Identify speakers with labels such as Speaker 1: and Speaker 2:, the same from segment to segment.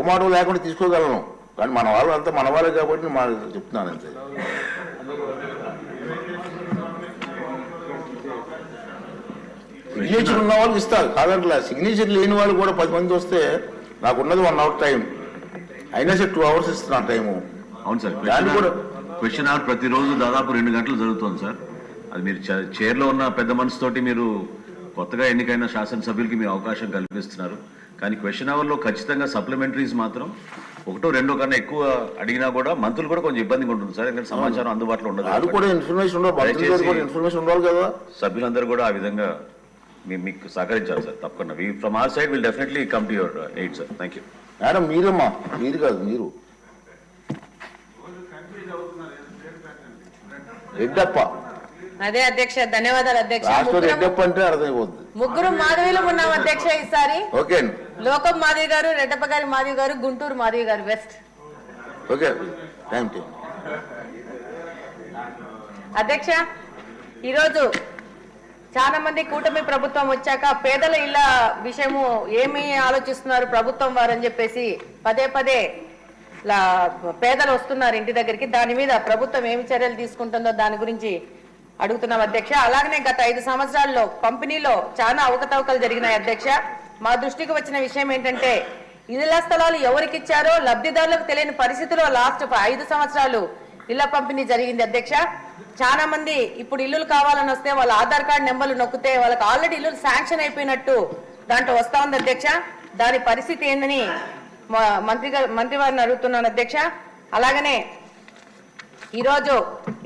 Speaker 1: మొగమాటం లేకుండా తీసుకోగలను. కానీ మన వాళ్ళు అంతా మన వాళ్ళే కాబట్టి మా చెప్తున్నాను అంతే. సిగ్నేచర్ ఉన్న వాళ్ళకి ఇస్తారు. కాదంట్లా సిగ్నేచర్ లేని వాళ్ళు కూడా పది మంది వస్తే నాకు ఉన్నది వన్ అవర్ టైం అయినా సరే టూ అవర్స్ ఇస్తున్నాను టైము
Speaker 2: అవును సార్
Speaker 1: దాన్ని కూడా-
Speaker 2: క్వశ్చన్ అవర్ ప్రతిరోజు దాదాపు రెండు గంటలు జరుగుతుంది సార్. అది మీరు చైర్లో ఉన్న పెద్ద మనసుతోటి మీరు కొత్తగా ఎన్నికైన శాసనసభ్యులకి మీరు అవకాశం కల్పిస్తున్నారు. కానీ క్వశ్చన్ అవర్లో ఖచ్చితంగా సప్లిమెంటరీస్ మాత్రం ఒకటో రెండో కన్నా ఎక్కువ అడిగినా కూడా మంత్రులు కూడా కొంచెం ఇబ్బందిగా ఉంటుంది సార్. ఎందుకంటే సమాచారం అందుబాటులో ఉండదు.
Speaker 1: అది కూడా ఇన్ఫర్మేషన్ ఇన్ఫర్మేషన్ ఉండాలి కదా.
Speaker 2: సభ్యులందరూ కూడా ఆ విధంగా మీకు సహకరించాలి సార్ తప్పకుండా. From our side will definitely come to your aid sir thank you
Speaker 1: madam మీరమ్మా. మీరు కాదు మీరు. రెడ్డప్ప
Speaker 3: అదే అధ్యక్ష ధన్యవాదాలు అధ్యక్ష.
Speaker 1: రాష్ట్రం
Speaker 3: ముగ్గురం-
Speaker 1: అంటే
Speaker 3: మాధవిలో ఉన్నాం అధ్యక్ష ఈసారి.
Speaker 1: ఓకే.
Speaker 3: లోకం మాధవి గారు రెడ్డప్ప గారి మాధవి గారు గుంటూరు మాధవి గారు వెస్ట్.
Speaker 1: ఓకే.
Speaker 3: అధ్యక్ష ఈరోజు చాలా మంది కూటమి ప్రభుత్వం వచ్చాక పేదల ఇళ్ళ విషయము ఏమి ఆలోచిస్తున్నారు ప్రభుత్వం వారని చెప్పేసి పదే పదే పేదలు వస్తున్నారు ఇంటి దగ్గరికి. దాని మీద ప్రభుత్వం ఏమి చర్యలు తీసుకుంటుందో దాని గురించి అడుగుతున్నాం అధ్యక్ష. అలాగనే గత ఐదు సంవత్సరాల్లో పంపిణీలో చాలా అవకతవకలు జరిగినాయి అధ్యక్ష. మా దృష్టికి వచ్చిన విషయం ఏంటంటే ఇళ్ళ స్థలాలు ఎవరికి ఇచ్చారో లబ్ధిదారులకు తెలియని పరిస్థితిలో లాస్ట్ ఐదు సంవత్సరాలు ఇళ్ళ పంపిణీ జరిగింది అధ్యక్ష. చాలా మంది ఇప్పుడు ఇల్లులు కావాలని వస్తే వాళ్ళ ఆధార్ కార్డు నెంబర్లు నొక్కితే వాళ్ళకి ఆల్రెడీ ఇల్లు శాంక్షన్ అయిపోయినట్టు దాంట్లో వస్తా ఉంది అధ్యక్ష. దాని పరిస్థితి ఏందని మంత్రి మంత్రి వారిని అడుగుతున్నాను అధ్యక్ష. అలాగనే ఈరోజు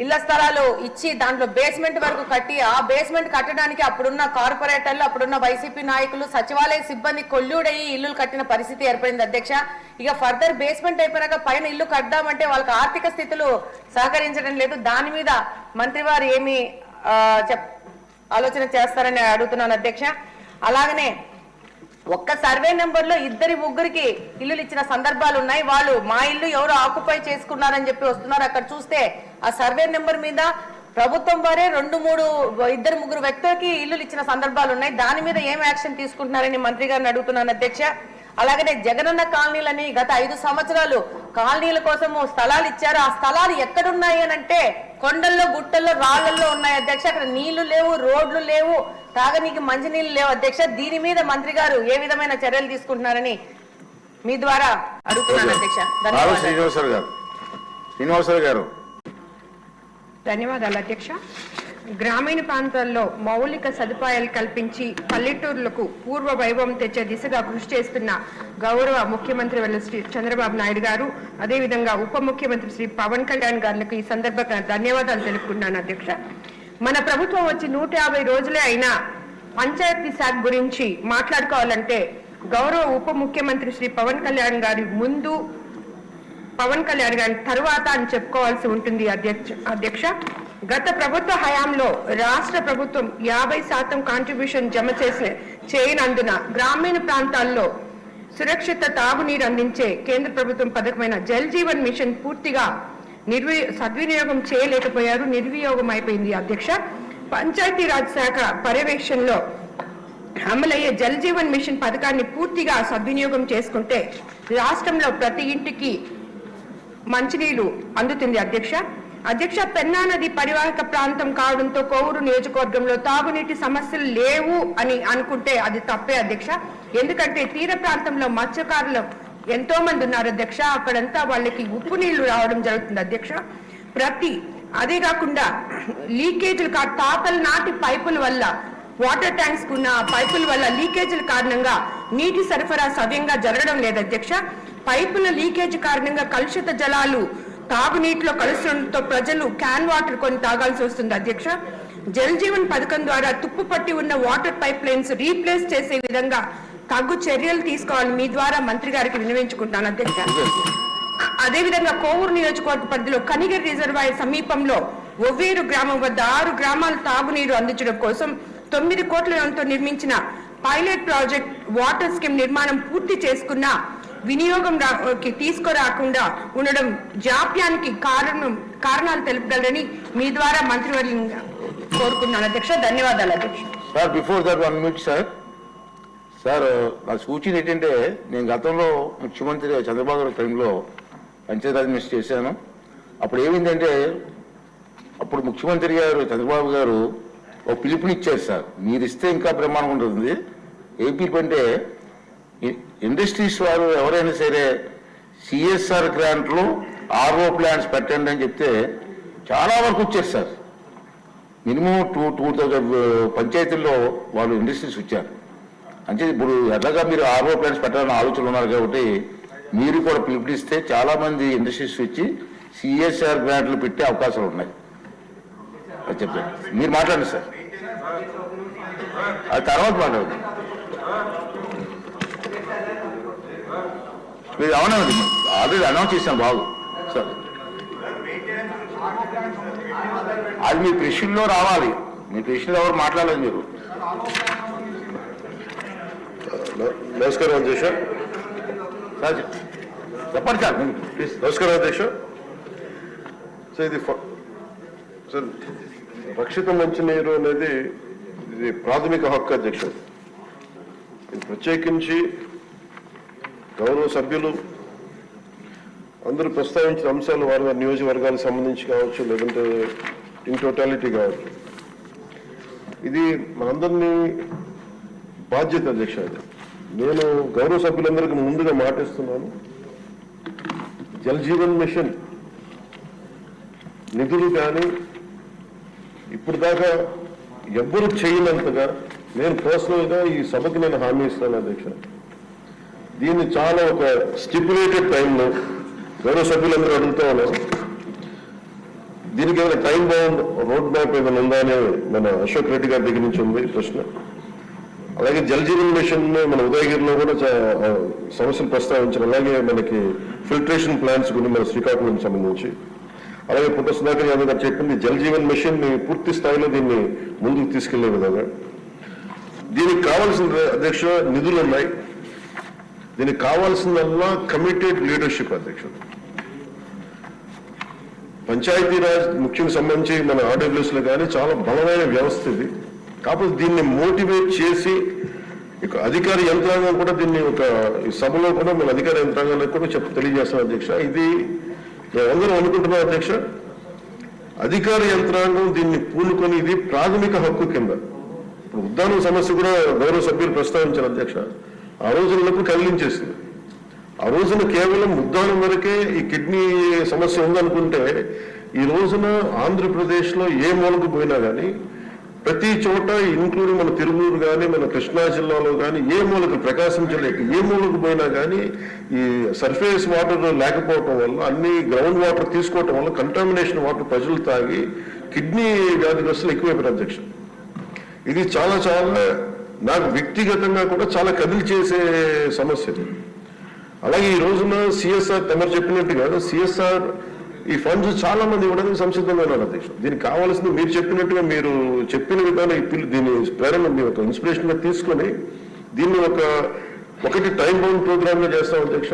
Speaker 3: ఇళ్ళ స్థలాలు ఇచ్చి దాంట్లో బేస్మెంట్ వరకు కట్టి ఆ బేస్మెంట్ కట్టడానికి అప్పుడున్న కార్పొరేటర్లు అప్పుడున్న వైసీపీ నాయకులు సచివాలయ సిబ్బంది కొల్లుడయ్యి ఇల్లులు కట్టిన పరిస్థితి ఏర్పడింది అధ్యక్ష. ఇక ఫర్దర్ బేస్మెంట్ అయిపోయినాక పైన ఇల్లు కట్టామంటే వాళ్ళకి ఆర్థిక స్థితులు సహకరించడం లేదు. దాని మీద మంత్రి వారు ఏమి చెప్ ఆలోచన చేస్తారని అడుగుతున్నాను అధ్యక్ష. అలాగనే ఒక్క సర్వే నెంబర్లో ఇద్దరి ముగ్గురికి ఇల్లులు ఇచ్చిన సందర్భాలు ఉన్నాయి. వాళ్ళు మా ఇల్లు ఎవరు ఆక్యుపై చేసుకున్నారని చెప్పి వస్తున్నారు. అక్కడ చూస్తే ఆ సర్వే నెంబర్ మీద ప్రభుత్వం వారే రెండు మూడు ఇద్దరు ముగ్గురు వ్యక్తులకి ఇల్లులు ఇచ్చిన సందర్భాలు ఉన్నాయి. దాని మీద ఏం యాక్షన్ తీసుకుంటున్నారని మంత్రి గారిని అడుగుతున్నాను అధ్యక్ష. అలాగనే జగనన్న కాలనీలని గత ఐదు సంవత్సరాలు కాలనీల కోసము స్థలాలు ఇచ్చారు. ఆ స్థలాలు ఎక్కడున్నాయి అని అంటే కొండల్లో గుట్టల్లో రాళ్ళలో ఉన్నాయి అధ్యక్ష. అక్కడ నీళ్ళు లేవు రోడ్లు లేవు. తాగనీకి మంచినీళ్ళు లేవు అధ్యక్ష. దీని మీద మంత్రి గారు ఏ విధమైన చర్యలు తీసుకుంటున్నారని మీ ద్వారా అడుగుతున్నాను అధ్యక్ష. ధన్యవాదాలు.
Speaker 1: శ్రీనివాసరావు గారు. శ్రీనివాసరావు గారు.
Speaker 4: ధన్యవాదాలు అధ్యక్ష. గ్రామీణ ప్రాంతాల్లో మౌలిక సదుపాయాలు కల్పించి పల్లెటూర్లకు పూర్వ వైభవం తెచ్చే దిశగా కృషి చేస్తున్న గౌరవ ముఖ్యమంత్రి వల్ల శ్రీ చంద్రబాబు నాయుడు గారు అదేవిధంగా ఉప ముఖ్యమంత్రి శ్రీ పవన్ కళ్యాణ్ గారికి ఈ సందర్భంగా ధన్యవాదాలు తెలుపుకున్నాను అధ్యక్ష. మన ప్రభుత్వం వచ్చి నూట యాభై రోజులే అయినా పంచాయతీ శాఖ గురించి మాట్లాడుకోవాలంటే గౌరవ ఉప ముఖ్యమంత్రి శ్రీ పవన్ కళ్యాణ్ గారి ముందు పవన్ కళ్యాణ్ గారి తరువాత అని చెప్పుకోవాల్సి ఉంటుంది అధ్యక్ష అధ్యక్ష. గత ప్రభుత్వ హయాంలో రాష్ట్ర ప్రభుత్వం యాభై శాతం కాంట్రిబ్యూషన్ జమ చేసిన చేయనందున గ్రామీణ ప్రాంతాల్లో సురక్షిత తాగునీరు అందించే కేంద్ర ప్రభుత్వం పథకమైన జల్ జీవన్ మిషన్ పూర్తిగా నిర్వి సద్వినియోగం చేయలేకపోయారు నిర్వియోగం అయిపోయింది. అధ్యక్ష పంచాయతీరాజ్ శాఖ పర్యవేక్షణలో అమలయ్యే జల్ జీవన్ మిషన్ పథకాన్ని పూర్తిగా సద్వినియోగం చేసుకుంటే రాష్ట్రంలో ప్రతి ఇంటికి మంచినీళ్ళు అందుతుంది. అధ్యక్ష అధ్యక్ష పెన్నా నది పరివాహక ప్రాంతం కావడంతో కోవూరు నియోజకవర్గంలో తాగునీటి సమస్యలు లేవు అని అనుకుంటే అది తప్పే అధ్యక్ష. ఎందుకంటే తీర ప్రాంతంలో మత్స్యకారులు ఎంతో మంది ఉన్నారు అధ్యక్ష. అక్కడంతా వాళ్ళకి ఉప్పు నీళ్ళు రావడం జరుగుతుంది అధ్యక్ష. ప్రతి అదే కాకుండా లీకేజీలు కా తాతల నాటి పైపుల వల్ల వాటర్ ట్యాంక్స్ ఉన్న పైపుల వల్ల లీకేజీల కారణంగా నీటి సరఫరా సవ్యంగా జరగడం లేదు అధ్యక్ష. పైపుల లీకేజ్ కారణంగా కలుషిత జలాలు తాగునీటిలో కలుస్తుండటంతో ప్రజలు క్యాన్ వాటర్ కొని తాగాల్సి వస్తుంది అధ్యక్ష. జల్ జీవన్ పథకం ద్వారా తుప్పు పట్టి ఉన్న వాటర్ పైప్ లైన్స్ రీప్లేస్ చేసే విధంగా తగు చర్యలు తీసుకోవాలి. మీ ద్వారా మంత్రి గారికి వినవించుకుంటాను అధ్యక్ష. అదేవిధంగా కోవూరు నియోజకవర్గ పరిధిలో కనిగర్ రిజర్వాయర్ సమీపంలో ఒవ్వేరు గ్రామం వద్ద ఆరు గ్రామాలు తాగునీరు అందించడం కోసం తొమ్మిది కోట్ల నిర్మించిన పైలట్ ప్రాజెక్ట్ వాటర్ స్కీమ్ నిర్మాణం పూర్తి చేసుకున్న వినియోగం తీసుకురాకుండా ఉండడం జాప్యానికి కారణం కారణాలు తెలుపగలరని మీ ద్వారా మంత్రివర్యం కోరుకున్నాను అధ్యక్ష ధన్యవాదాలు అధ్యక్ష.
Speaker 1: Sir before that one minute sir sir నా సూచన ఏంటంటే నేను గతంలో ముఖ్యమంత్రి చంద్రబాబు గారి టైంలో పంచాయతీరాజ్ మినిస్టర్ చేశాను. అప్పుడు ఏమైందంటే అప్పుడు ముఖ్యమంత్రి గారు చంద్రబాబు గారు ఒక పిలుపునిచ్చారు సార్. మీరు ఇస్తే ఇంకా ప్రమాణం ఉంటుంది. ఏ పిలుపు అంటే ఇండస్ట్రీస్ వారు ఎవరైనా సరే సిఎస్ఆర్ గ్రాంట్లు ఆర్ఓ ప్లాంట్స్ పెట్టండి అని చెప్తే చాలా వరకు వచ్చారు sir. Minimum two two thousand పంచాయతీల్లో వాళ్ళు ఇండస్ట్రీస్ వచ్చారు. అంటే ఇప్పుడు ఎలాగా మీరు ఆర్ఓ ప్లాంట్స్ పెట్టాలని ఆలోచనలు ఉన్నారు కాబట్టి మీరు కూడా పిలుపునిస్తే చాలా మంది ఇండస్ట్రీస్ వచ్చి సిఎస్ఆర్ గ్రాంట్లు పెట్టే అవకాశాలు ఉన్నాయి. అది చెప్పండి మీరు మాట్లాడండి సార్. అది తర్వాత మాట్లాడండి మీరు అవునండి ఆల్రెడీ అనౌన్స్ చేశాం బాగు సార్. అది మీ ప్రశ్నలో రావాలి. మీ ప్రశ్నలో ఎవరు మాట్లాడలేదు మీరు.
Speaker 5: నమస్కారం అధ్యక్ష
Speaker 1: సార్ చెప్పండి సార్ ప్లీజ్.
Speaker 5: నమస్కారం అధ్యక్ష సో ఇది సార్ రక్షిత మంచినీరు అనేది ఇది ప్రాథమిక హక్కు అధ్యక్ష. ప్రత్యేకించి గౌరవ సభ్యులు అందరూ ప్రస్తావించిన అంశాలు వారి వారి నియోజకవర్గాలకు సంబంధించి కావచ్చు లేదంటే ఇన్ టోటాలిటీ కావచ్చు. ఇది మనందరినీ బాధ్యత అధ్యక్ష అది. నేను గౌరవ సభ్యులందరికీ ముందుగా మాటిస్తున్నాను. జల్ జీవన్ మిషన్ నిధులు కానీ ఇప్పుడు దాకా ఎవ్వరు చేయనంతగా నేను పర్సనల్గా ఈ సభకు నేను హామీ ఇస్తాను అధ్యక్ష. దీన్ని చాలా ఒక స్టిపులేటెడ్ టైంలో గౌరవ సభ్యులందరూ అడుగుతా ఉన్నారు. దీనికి ఏమైనా టైం బౌండ్ రోడ్ మ్యాప్ ఏమైనా ఉందా అని మన అశోక్ రెడ్డి గారి దగ్గర నుంచి ఉంది ప్రశ్న. అలాగే జలజీవన్ మిషన్ మన ఉదయగిరిలో కూడా సమస్యలు ప్రస్తావించారు. అలాగే మనకి ఫిల్టరేషన్ ప్లాంట్స్ గురించి మన శ్రీకాకుళం సంబంధించి. అలాగే పుట్ట సుధాకర్ యాదవ్ గారు చెప్పింది జలజీవన్ మిషన్ని పూర్తి స్థాయిలో దీన్ని ముందుకు తీసుకెళ్ళే విధంగా. దీనికి కావాల్సిన అధ్యక్ష నిధులు ఉన్నాయి. దీనికి కావాల్సిందల్లా కమిటెడ్ లీడర్షిప్ అధ్యక్షుడు. పంచాయతీరాజ్ ముఖ్యంగా సంబంధించి మన ఆర్డబ్ల్యూస్లో కానీ చాలా బలమైన వ్యవస్థ ఇది. కాకపోతే దీన్ని మోటివేట్ చేసి ఇక అధికార యంత్రాంగం కూడా దీన్ని ఒక సభలో కూడా మన అధికార యంత్రాంగానికి కూడా చెప్ తెలియజేస్తాం అధ్యక్ష. ఇది మేమందరం అనుకుంటున్నాం అధ్యక్ష. అధికార యంత్రాంగం దీన్ని పూనుకొని ఇది ప్రాథమిక హక్కు కింద. ఇప్పుడు ఉద్దానం సమస్య కూడా గౌరవ సభ్యులు ప్రస్తావించారు అధ్యక్ష. ఆ రోజులకు కదిలించేసింది. ఆ రోజున కేవలం ఉద్దానం వరకే ఈ కిడ్నీ సమస్య ఉందనుకుంటే ఈ రోజున ఆంధ్రప్రదేశ్లో ఏ మూలకు పోయినా కానీ ప్రతి చోట ఇంక్లూడింగ్ మన తిరుమూరు కానీ మన కృష్ణా జిల్లాలో కానీ ఏ మూలకు ప్రకాశం జిల్లాకి ఏ మూలకు పోయినా కానీ ఈ సర్ఫేస్ వాటర్ లేకపోవటం వల్ల అన్ని గ్రౌండ్ వాటర్ తీసుకోవటం వల్ల కంటామినేషన్ వాటర్ ప్రజలు తాగి కిడ్నీ వ్యాధిగ్రస్తులు ఎక్కువైపోయారు అధ్యక్ష. ఇది చాలా చాలా నాకు వ్యక్తిగతంగా కూడా చాలా కదిలి చేసే సమస్య అలాగే ఈ రోజున సిఎస్ఆర్ తమరు చెప్పినట్టుగా సిఎస్ఆర్ ఈ ఫండ్స్ చాలా మంది ఇవ్వడానికి సంసిద్ధంగా ఉన్నారు అధ్యక్ష దీనికి కావాల్సింది మీరు చెప్పినట్టుగా మీరు చెప్పిన విధానం ఇప్పుడు దీని దీన్ని ప్రేరణ మీ ఒక ఇన్స్పిరేషన్గా తీసుకొని దీన్ని ఒక ఒకటి టైం బౌండ్ ప్రోగ్రామ్గా చేస్తాం అధ్యక్ష.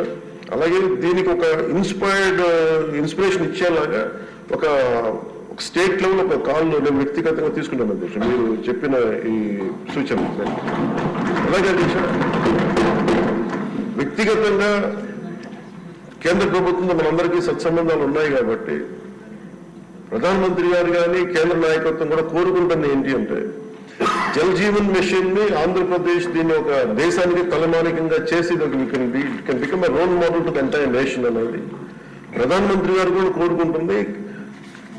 Speaker 5: అలాగే దీనికి ఒక ఇన్స్పైర్డ్ ఇన్స్పిరేషన్ ఇచ్చేలాగా ఒక స్టేట్ లెవెల్ ఒక కాల్ నేను వ్యక్తిగతంగా తీసుకుంటాను అధ్యక్ష. మీరు చెప్పిన ఈ సూచన. అలాగే అధ్యక్ష వ్యక్తిగతంగా కేంద్ర ప్రభుత్వంతో మనందరికీ సత్సంబంధాలు ఉన్నాయి కాబట్టి ప్రధానమంత్రి గారు కానీ కేంద్ర నాయకత్వం కూడా కోరుకుంటుంది ఏంటి అంటే జల్ జీవన్ మిషన్ని ఆంధ్రప్రదేశ్ దీన్ని ఒక దేశానికి తలమానికంగా చేసి become role model to entire nation అనేది ప్రధానమంత్రి గారు కూడా కోరుకుంటుంది.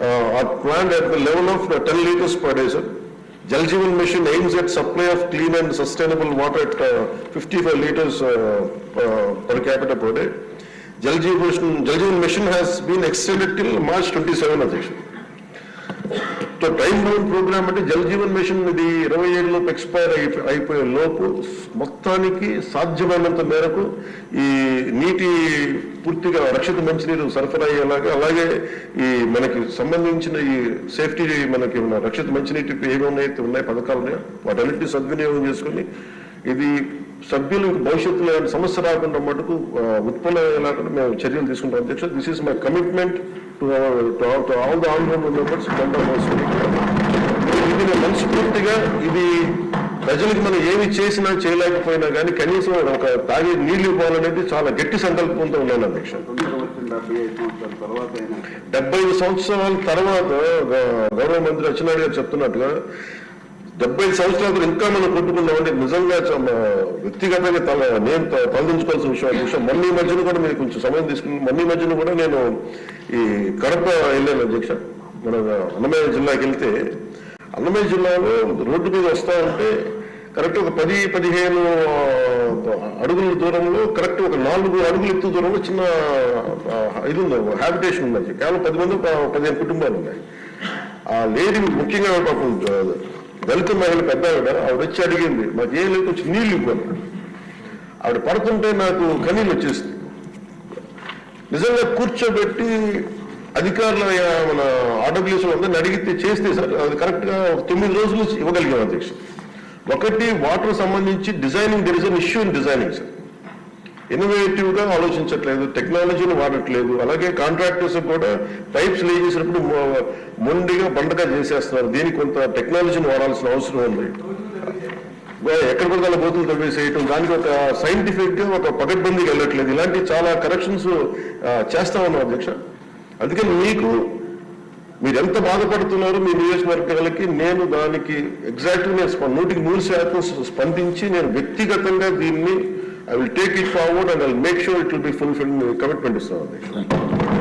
Speaker 5: Uh, are planned at the level of 10 litres per day, sir. Jal Jeevan Mission aims at supply of clean and sustainable water at uh, 55 litres uh, per capita per day. Jal Jeevan, Mission has been extended till March 27, Adhyaksha. Seven time bound programme అంటే Jal Jeevan machine ఇది ఇరవై ఏడులోపు expire అయి అయిపోయే లోపు మొత్తానికి సాధ్యమైనంత మేరకు ఈ నీటి పూర్తిగా రక్షిత మంచినీరు సరఫరా అయ్యేలాగా అలాగే ఈ మనకి సంబంధించిన ఈ సేఫ్టీ మనకి ఉన్న రక్షిత మంచినీటి ఏమైతే ఉన్నాయి పథకాలు ఉన్నాయో? వాటన్నిటిని సద్వినియోగం చేసుకుని ఇది సభ్యులకు భవిష్యత్తులో సమస్య రాకుండా మటుకు ఆ, లేకుండా మేము చర్యలు తీసుకుంటాం. అధ్యక్ష this is my commitment to all the members ఇది నేను మనస్ఫూర్తిగా ఇది ప్రజలకు మనం ఏమి చేసినా చేయలేకపోయినా కానీ కనీసం ఒక తాగే నీళ్ళు ఇవ్వాలనేది చాలా గట్టి సంకల్పంతో ఉన్నాను అధ్యక్ష. డెబ్బై ఐదు సంవత్సరాల తర్వాత గౌరవ మంత్రి అచ్చెన్నాయుడు గారు చెప్తున్నట్టుగా డెబ్బై ఐదు సంవత్సరాల ఇంకా మనం కొట్టుకున్నామంటే నిజంగా చాలా వ్యక్తిగతంగా తల నేను తలదించుకోవాల్సిన విషయం విషయం మళ్ళీ మధ్యన కూడా మీరు కొంచెం సమయం తీసుకుని మళ్ళీ మధ్యన కూడా నేను ఈ కడప వెళ్ళాను అధ్యక్ష మన అన్నమయ్య జిల్లాకి వెళ్తే అన్నమయ్య జిల్లాలో రోడ్డు మీద వస్తా ఉంటే కరెక్ట్ ఒక పది పదిహేను అడుగుల దూరంలో కరెక్ట్ ఒక నాలుగు అడుగుల ఎత్తు దూరంలో చిన్న ఇది ఉంది హ్యాబిటేషన్ ఉంది కేవలం పది మంది పదిహేను కుటుంబాలు ఉన్నాయి. ఆ లేడీ ముఖ్యంగా పాపం దళిత మహిళ పెద్ద ఆవిడ ఆవిడ వచ్చి అడిగింది మాకు ఏం లేదు కొంచెం నీళ్ళు ఇవ్వాలి ఆవిడ పడుతుంటే నాకు కనీళ్ళు వచ్చేసింది నిజంగా కూర్చోబెట్టి అధికారుల మన ఆర్డబ్ల్యూస్ అందరిని అడిగితే చేస్తే సార్ అది కరెక్ట్గా ఒక తొమ్మిది రోజులు ఇవ్వగలిగాం అధ్యక్ష. ఒకటి వాటర్ సంబంధించి designing there is an issue in designing sir ఇన్నోవేటివ్గా ఆలోచించట్లేదు టెక్నాలజీని వాడట్లేదు. అలాగే కాంట్రాక్టర్స్ కూడా పైప్స్ లే చేసినప్పుడు మొండిగా బండగా చేసేస్తున్నారు. దీనికి కొంత టెక్నాలజీని వాడాల్సిన అవసరం ఉంది. ఎక్కడ పడితే అలా బోతులు తవ్వేసేయటం దానికి ఒక సైంటిఫిక్గా ఒక పకడ్బందీకి వెళ్ళట్లేదు. ఇలాంటి చాలా కరెక్షన్స్ చేస్తా ఉన్నాం అధ్యక్ష. అందుకని మీకు మీరు ఎంత బాధపడుతున్నారో మీ నియోజకవర్గాలకి నేను దానికి ఎగ్జాక్ట్లీ నేను స్ప- నూటికి నూరు శాతం స్పందించి నేను వ్యక్తిగతంగా దీన్ని I will take it forward and I make sure it will be fulfil commitment ఇస్తాను అధ్యక్ష.